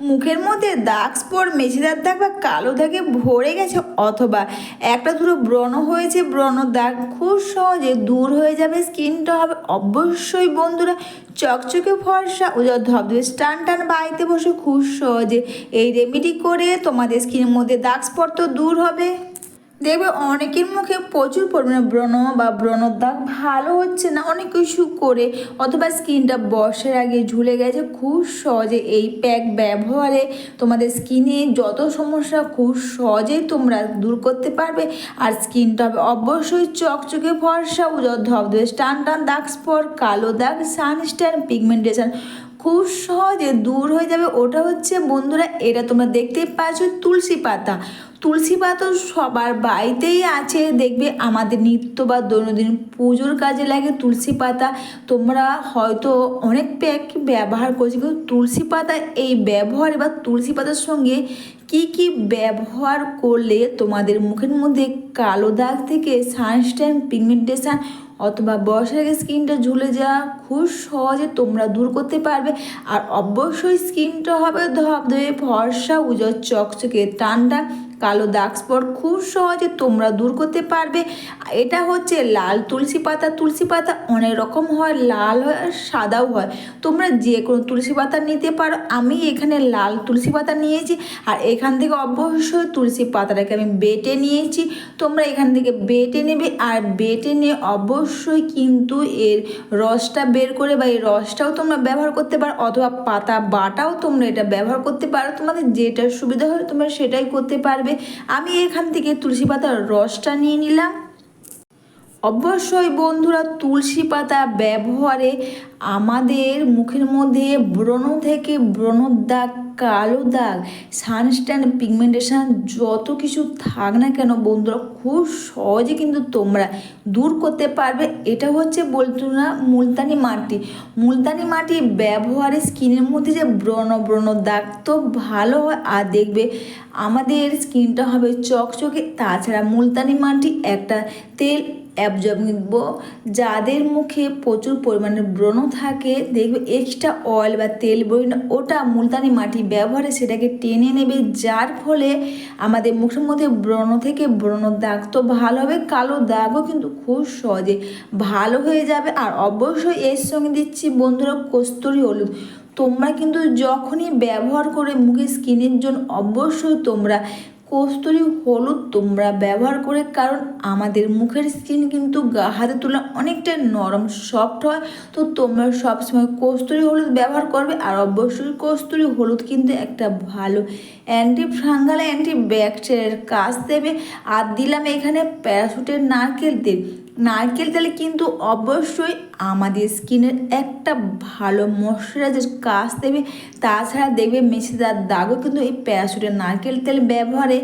মুখের মধ্যে দাগ স্পট মেঝেদার দাগ বা কালো দাগে ভরে গেছে, অথবা একটা দুটো ব্রণ হয়েছে, ব্রণ দাগ খুব সহজে দূর হয়ে যাবে, স্কিনটা হবে অবশ্যই বন্ধুরা চকচকে ফর্সা ও ধবধবে স্টান টান বাড়িতে বসে খুব সহজে এই রেমিডি করে তোমাদের স্কিনের মধ্যে দাগ স্পট তো দূর হবে। দেখবে অনেকের মুখে প্রচুর পরিমাণে ব্রণ বা ব্রণর দাগ ভালো হচ্ছে না, অনেক কিছু করে, অথবা স্কিনটা বর্ষার আগে ঝুলে গেছে, খুব সহজে এই প্যাক ব্যবহারে তোমাদের স্কিনে যত সমস্যা খুব সহজেই তোমরা দূর করতে পারবে। আর স্কিনটা হবে অবশ্যই চকচকে ফর্সা উজর ধবধবে টান টান দাগ, স্পট, কালো দাগ, সানস্ট্যান, পিগমেন্টেশন খুব সহজে দূর হয়ে যাবে। ওটা হচ্ছে বন্ধুরা, এটা তোমরা দেখতেই পাচ্ছ তুলসী পাতা। তুলসী পাতা সবার বাড়িতেই আছে, দেখবে আমাদের নিত্য বা দৈনন্দিন পুজোর কাজে লাগে তুলসী পাতা। তোমরা হয়তো অনেক প্যাক ব্যবহার করছ, কিন্তু তুলসী পাতা এই ব্যবহার বা তুলসী পাতার সঙ্গে কি কি ব্যবহার করলে তোমাদের মুখের মধ্যে কালো দাগ থেকে সানস্ট্যান পিগমেন্টেশন অথবা বয়সের আগে স্কিনটা ঝুলে যাওয়া খুব সহজে তোমরা দূর করতে পারবে। আর অবশ্যই স্কিনটা হবে ধপ ধবধবে, ফর্সা, উজর, চকচকে টানটা কালো দাগ স্পট খুব সহজে তোমরা দূর করতে পারবে। এটা হচ্ছে লাল তুলসী পাতা। তুলসী পাতা অনেক রকম হয়, লাল হয় আর সাদাও হয়। তোমরা যে কোনো তুলসী পাতা নিতে পারো। আমি এখানে লাল তুলসী পাতা নিয়েছি আর এখান থেকে অবশ্যই তুলসী পাতাটাকে আমি বেটে নিয়েছি। তোমরা এখান থেকে বেটে নেবে আর বেটে নিয়ে অবশ্যই কিন্তু এর রসটা বের করে বা এই রসটাও তোমরা ব্যবহার করতে পারো অথবা পাতা বাটাও তোমরা এটা ব্যবহার করতে পারো। তোমাদের যেটা সুবিধা হয় তোমরা সেটাই করতে পারবে। আমি এখান থেকে তুলসী পাতার রসটা নিয়ে নিলাম। অবশ্যই বন্ধুরা তুলসী পাতা ব্যবহারে আমাদের মুখের মধ্যে ব্রণ থেকে ব্রণর দাগ, কালো দাগ সানস্ট্যান্ড পিগমেন্টেশন যত কিছু থাক না কেন বন্ধুরা খুব সহজে কিন্তু তোমরা দূর করতে পারবে। এটা হচ্ছে বলতো না মুলতানি মাটি। মুলতানি মাটি ব্যবহারে স্কিনের মধ্যে যে ব্রণ ব্রণ দাগ তো ভালো হয়। আর দেখবে আমাদের স্কিনটা হবে চকচকে। তাছাড়া মুলতানি মাটি একটা তেল অ্যাবজর্ব নিব। যাদের মুখে প্রচুর পরিমাণে ব্রণ থাকে, দেখবে এক্সট্রা অয়েল বা তেল না ওটা মুলতানি মাটি ব্যবহারে সেটাকে টেনে নেবে, যার ফলে আমাদের মুখের মধ্যে ব্রণ থেকে ব্রণ দাগ তো ভালো হবে, কালো দাগও কিন্তু খুব সহজে ভালো হয়ে যাবে। আর অবশ্যই এর সঙ্গে দিচ্ছি বন্ধুরা কস্তুরি হলুদ। তোমরা কিন্তু যখনই ব্যবহার করে মুখে স্কিনের জন্য, অবশ্যই তোমরা কস্তুরি হলুদ তোমরা ব্যবহার করে, কারণ আমাদের মুখের স্কিন কিন্তু হাতে তোলা অনেকটা নরম সফট হয়। তো তোমরা সবসময় কস্তুরি হলুদ ব্যবহার করবে, আর অবশ্যই কস্তুরি হলুদ কিন্তু একটা ভালো অ্যান্টি ফাঙ্গাল অ্যান্টি ব্যাকটেরিয়ার কাজ দেবে। আর দিলাম এখানে প্যারাসুটের নারকেল তেল। নারকেল তেলে কিন্তু অবশ্যই আমাদের স্কিনের একটা ভালো ময়শ্চারাইজার কাজ দেবে। তাছাড়া দেখবে মেছেদার দাগও কিন্তু এই প্যারাসুটের নারকেল তেল ব্যবহারে।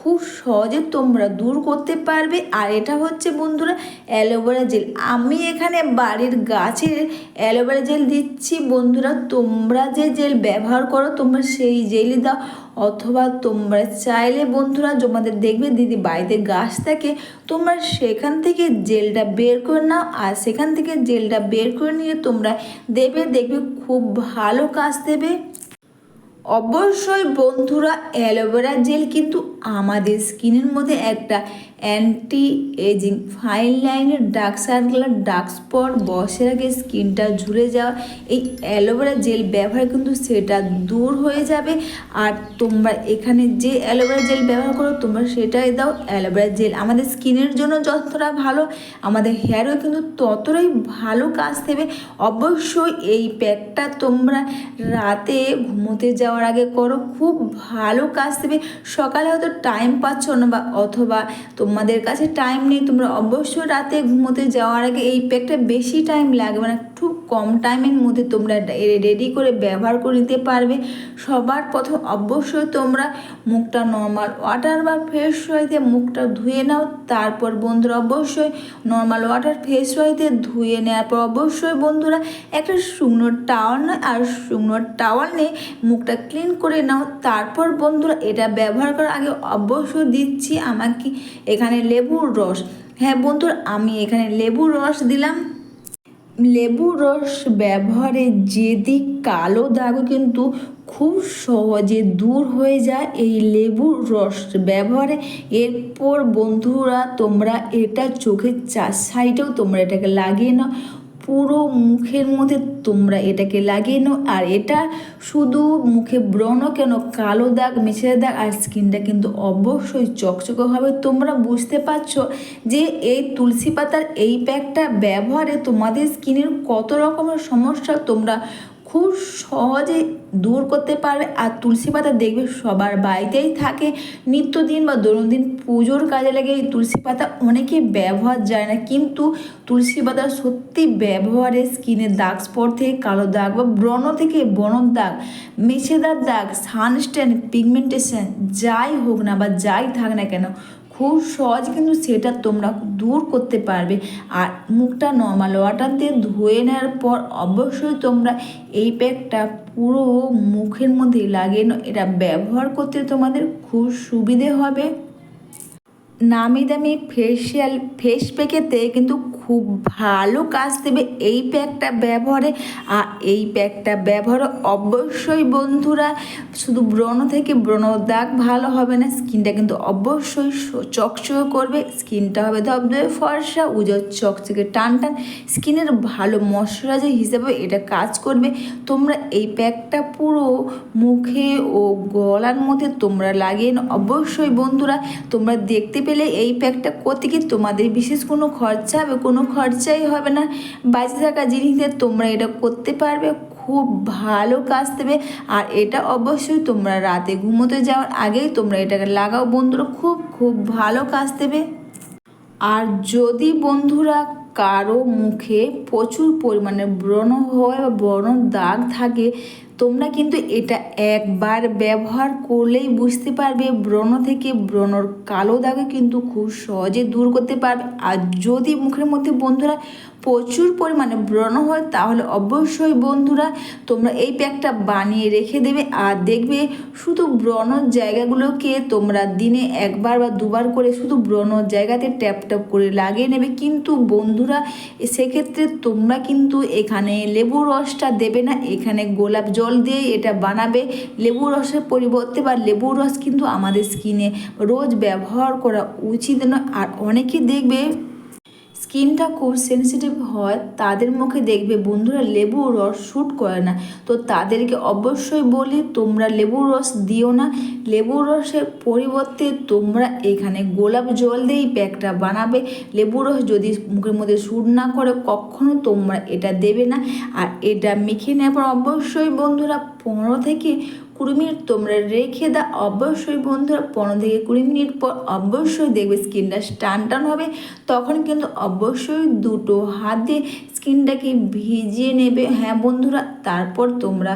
খুব সহজে তোমরা দূর করতে পারবে। আর এটা হচ্ছে বন্ধুরা অ্যালোভেরা জেল। আমি এখানে বাড়ির গাছের অ্যালোভেরা জেল দিচ্ছি। বন্ধুরা, তোমরা যে জেল ব্যবহার করো, তোমরা সেই জেলই দাও। অথবা তোমরা চাইলে বন্ধুরা তোমাদের দেখবে দিদি বাড়িতে গাছ থাকে, তোমরা সেখান থেকে জেলটা বের করে নাও। আর সেখান থেকে জেলটা বের করে নিয়ে তোমরা দেবে, দেখবে খুব ভালো কাজ দেবে। অবশ্যই বন্ধুরা অ্যালোভেরা জেল কিন্তু আমাদের স্কিনের মধ্যে একটা অ্যান্টি এজিং ফাইন লাইনের ডার্ক সার্কেল ডার্ক স্পট বসের আগে স্কিনটা ঝুলে যাওয়া, এই অ্যালোভেরা জেল ব্যবহার কিন্তু সেটা দূর হয়ে যাবে। আর তোমরা এখানে যে অ্যালোভেরা জেল ব্যবহার করো, তোমরা সেটাই দাও। অ্যালোভেরা জেল আমাদের স্কিনের জন্য যতটা ভালো, আমাদের হেয়ারও কিন্তু ততটাই ভালো কাজ দেবে। অবশ্যই এই প্যাকটা তোমরা রাতে ঘুমোতে যাওয়ার আগে করো, খুব ভালো কাজ দেবে। সকালে হয়তো টাইম পাচ্ছ না বা অথবা তোমাদের কাছে টাইম নেই, তোমরা অবশ্যই রাতে ঘুমোতে যাওয়ার আগে এই প্যাকটা বেশি টাইম লাগবে না খুব কম টাইমের মধ্যে তোমরা রেডি করে ব্যবহার করে নিতে পারবে। সবার প্রথম অবশ্যই তোমরা মুখটা নর্মাল ওয়াটার বা ফ্রেশ ওয়াইতে মুখটা ধুয়ে নাও, তারপর বন্ধুরা অবশ্যই নর্মাল ওয়াটার ফ্রেশ ওয়াইতে ধুয়ে নেওয়ার পর অবশ্যই বন্ধুরা একটা শুকনো টাওয়াল নয়, আর শুকনো টাওয়াল নিয়ে মুখটা ক্লিন করে নাও। তারপর বন্ধুরা এটা ব্যবহার করার আগে অবশ্যই দিচ্ছি, আমাকে এখানে লেবুর রস। হ্যাঁ বন্ধুর আমি এখানে লেবুর রস দিলাম। লেবুর রস ব্যবহারে যেদি কালো দাগ কিন্তু খুব সহজে দূর হয়ে যায় এই লেবুর রস ব্যবহারে। এরপর বন্ধুরা, তোমরা এটা চোখের চার সাইডেও তোমরা এটাকে লাগিয়ে নাও। পুরো মুখের মধ্যে তোমরা এটাকে লাগিয়ে নাও। আর এটা শুধু মুখে ব্রণ কেন, কালো দাগ মিশে দাগ আর স্কিনটা কিন্তু অবশ্যই চকচকে হবে। তোমরা বুঝতে পারছ যে এই তুলসী পাতার এই প্যাকটা ব্যবহারে তোমাদের স্কিনের কত রকমের সমস্যা তোমরা খুব সহজে দূর করতে পারবে আর তুলসী পাতা দেখবে সবার বাড়িতেই থাকে। নিত্যদিন বা দৈনন্দিন পুজোর কাজে লাগে এই তুলসী পাতা অনেকে ব্যবহার যায় না। কিন্তু তুলসী পাতা সত্যি ব্যবহারে স্কিনের দাগ, স্পট থেকে কালো দাগ বা ব্রণ থেকে বনর দাগ, মেছেদার দাগ, সানস্ট্যান্ড, পিগমেন্টেশন, যাই হোক না বা যাই থাক না কেন খুব সহজ, কিন্তু সেটা তোমরা দূর করতে পারবে। আর মুখটা নর্মাল ওয়াটার দিয়ে ধুয়ে নেওয়ার পর অবশ্যই তোমরা এই প্যাকটা পুরো মুখের মধ্যে লাগিয়ে এটা ব্যবহার করতে তোমাদের খুব সুবিধে হবে। নামি দামি ফেসিয়াল ফেস প্যাকেতে কিন্তু খুব ভালো কাজ দেবে। এই প্যাকটা ব্যবহারে, আর এই প্যাকটা ব্যবহার অবশ্যই বন্ধুরা, শুধু ব্রণ থেকে ব্রণ দাগ ভালো হবে না, স্কিনটা কিন্তু অবশ্যই চকচকে করবে। স্কিনটা হবে ধবধবে ফর্সা, উজোর চকচকে টান টান স্কিনের ভালো ময়শ্চারাইজার হিসেবে এটা কাজ করবে। তোমরা এই প্যাকটা পুরো মুখে ও গলার মধ্যে তোমরা লাগিয়ে। অবশ্যই বন্ধুরা, তোমরা দেখতে পেলে এই প্যাকটা করতে কি তোমাদের বিশেষ কোনো খরচা হবে, কোনো খরচাই হবে না। বাঁচে থাকা জিনিস তোমরা এটা করতে পারবে, খুব ভালো কাজ দেবে। আর এটা অবশ্যই তোমরা রাতে ঘুমোতে যাওয়ার আগেই তোমরা এটাকে লাগাও। বন্ধুরা, খুব খুব ভালো কাজ দেবে। আর যদি বন্ধুরা কারও মুখে প্রচুর পরিমাণে ব্রণ হয় বা ব্রণ দাগ থাকে তোমরা কিন্তু এটা একবার ব্যবহার করলেই বুঝতে পারবে, ব্রণ থেকে ব্রণর কালো দাগে কিন্তু খুব সহজে দূর করতে পারবে। আর যদি মুখের মধ্যে বন্ধুরা প্রচুর পরিমাণে ব্রণ হয়, তাহলে অবশ্যই বন্ধুরা তোমরা এই প্যাকটা বানিয়ে রেখে দেবে আর দেখবে শুধু ব্রণর জায়গাগুলোকে তোমরা দিনে একবার বা দুবার করে শুধু ব্রণর জায়গাতে ট্যাপ ট্যাপ করে লাগিয়ে নেবে। কিন্তু বন্ধুরা, সেক্ষেত্রে তোমরা কিন্তু এখানে লেবুর রসটা দেবে না, এখানে গোলাপ জল দিয়ে এটা বানাবে। লেবুর রসের পরিবর্তে বা লেবুর রস কিন্তু আমাদের স্কিনে রোজ ব্যবহার করা উচিত নয়। আর অনেকে দেখবে স্কিনটা খুব সেন্সিটিভ হয়, তাদের মুখে দেখবে বন্ধুরা লেবুর রস শ্যুট করে না। তো তাদেরকে অবশ্যই বলি, তোমরা লেবুর রস দিও না। লেবুর রসের পরিবর্তে তোমরা এখানে গোলাপ জল দিয়েই প্যাকটা বানাবে। লেবুর রস যদি মুখের মধ্যে শ্যুট না করে, কখনো তোমরা এটা দেবে না। আর এটা মেখে নেওয়ার পর অবশ্যই বন্ধুরা পনেরো থেকে কুড়ি মিনিট তোমরা রেখে দাও। অবশ্যই বন্ধুরা পনেরো থেকে কুড়ি মিনিট পর অবশ্যই দেখবে স্কিনটা টান টান হবে। তখন কিন্তু অবশ্যই দুটো হাত দিয়ে স্কিনটাকে ভিজিয়ে নেবে। হ্যাঁ বন্ধুরা, তারপর তোমরা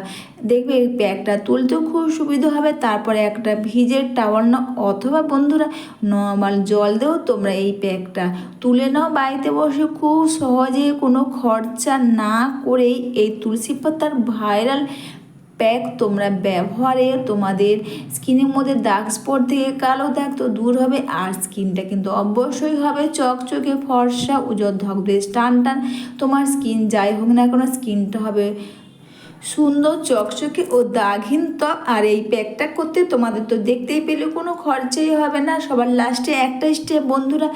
দেখবে এই প্যাকটা তুলতেও খুব সুবিধা হবে। তারপরে একটা ভিজের টাওয়াল নাও। অথবা বন্ধুরা, নর্মাল জল দিয়েও তোমরা এই প্যাকটা তুলে নাও। বাড়িতে বসে খুব সহজে কোনো খরচা না করেই এই তুলসী পাতার ভাইরাল প্যাক তোমরা ব্যবহারে, তোমাদের স্কিনের মধ্যে দাগ স্পট থেকে কালো দাগ তো দূর হবে, আর স্কিনটা কিন্তু অবশ্যই হবে চকচকে, ফর্সা, উজ্জ্বল ধকদের টান টান। তোমার স্কিন যাই হোক না কোনো, স্কিনটা হবে সুন্দর চকচকে ও দাগহীন ত্বক। আর এই প্যাকটা করতে তোমাদের তো দেখতেই পেলে কোনো খরচাই হবে না। সবার লাস্টে একটা স্টেপ বন্ধুরা,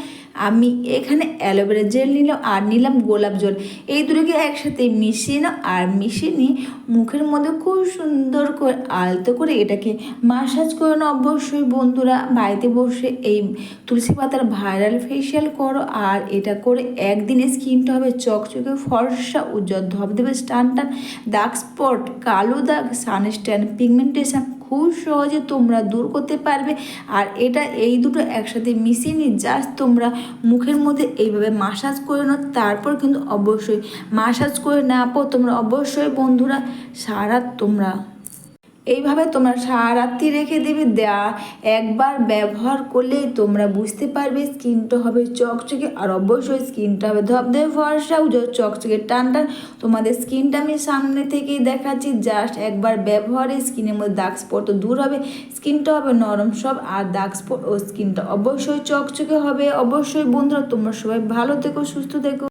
আমি এখানে অ্যালোভেরা জেল নিলাম আর নিলাম গোলাপ জল। এই দুটোকে একসাথে মিশিয়ে নাও আর মিশিয়ে নিয়ে মুখের মধ্যে খুব সুন্দর করে আলতো করে এটাকে মাসাজ করে নাও অবশ্যই, বন্ধুরা। বাড়িতে বসে এই তুলসী পাতার ভাইরাল ফেসিয়াল করো আর এটা করে একদিনে স্কিনটা হবে চকচকে, ফর্সা, উজ্জ্বল ধবধবে টান টান দাগ স্পট কালো দাগ সানস্ট্যান্ড পিগমেন্টেশন খুব সহজে তোমরা দূর করতে পারবে। আর এটা এই দুটো একসাথে মিশিয়ে নিয়ে জাস্ট তোমরা মুখের মধ্যে এইভাবে মাসাজ করে নাও, তারপর কিন্তু অবশ্যই মাসাজ করে না পর তোমরা। অবশ্যই বন্ধুরা, সারা তোমরা এইভাবে তোমরা সারা রাত্রি রেখে দেবে, দেয়া একবার ব্যবহার করলেই তোমরা বুঝতে পারবে স্কিনটা হবে চকচকে আর অবশ্যই স্কিনটা হবে ধবধবে ফর্সা উজ্জ্বল চকচকে টান টান তোমাদের স্কিনটা আমি সামনে থেকেই দেখাচ্ছি জাস্ট একবার ব্যবহারে স্কিনের মধ্যে দাগ স্পট দূর হবে, স্কিনটা হবে নরম সব আর দাগ স্পট ও স্কিনটা অবশ্যই চকচকে হবে। অবশ্যই বন্ধুরা, তোমরা সবাই ভালো থেকো, সুস্থ থেকো।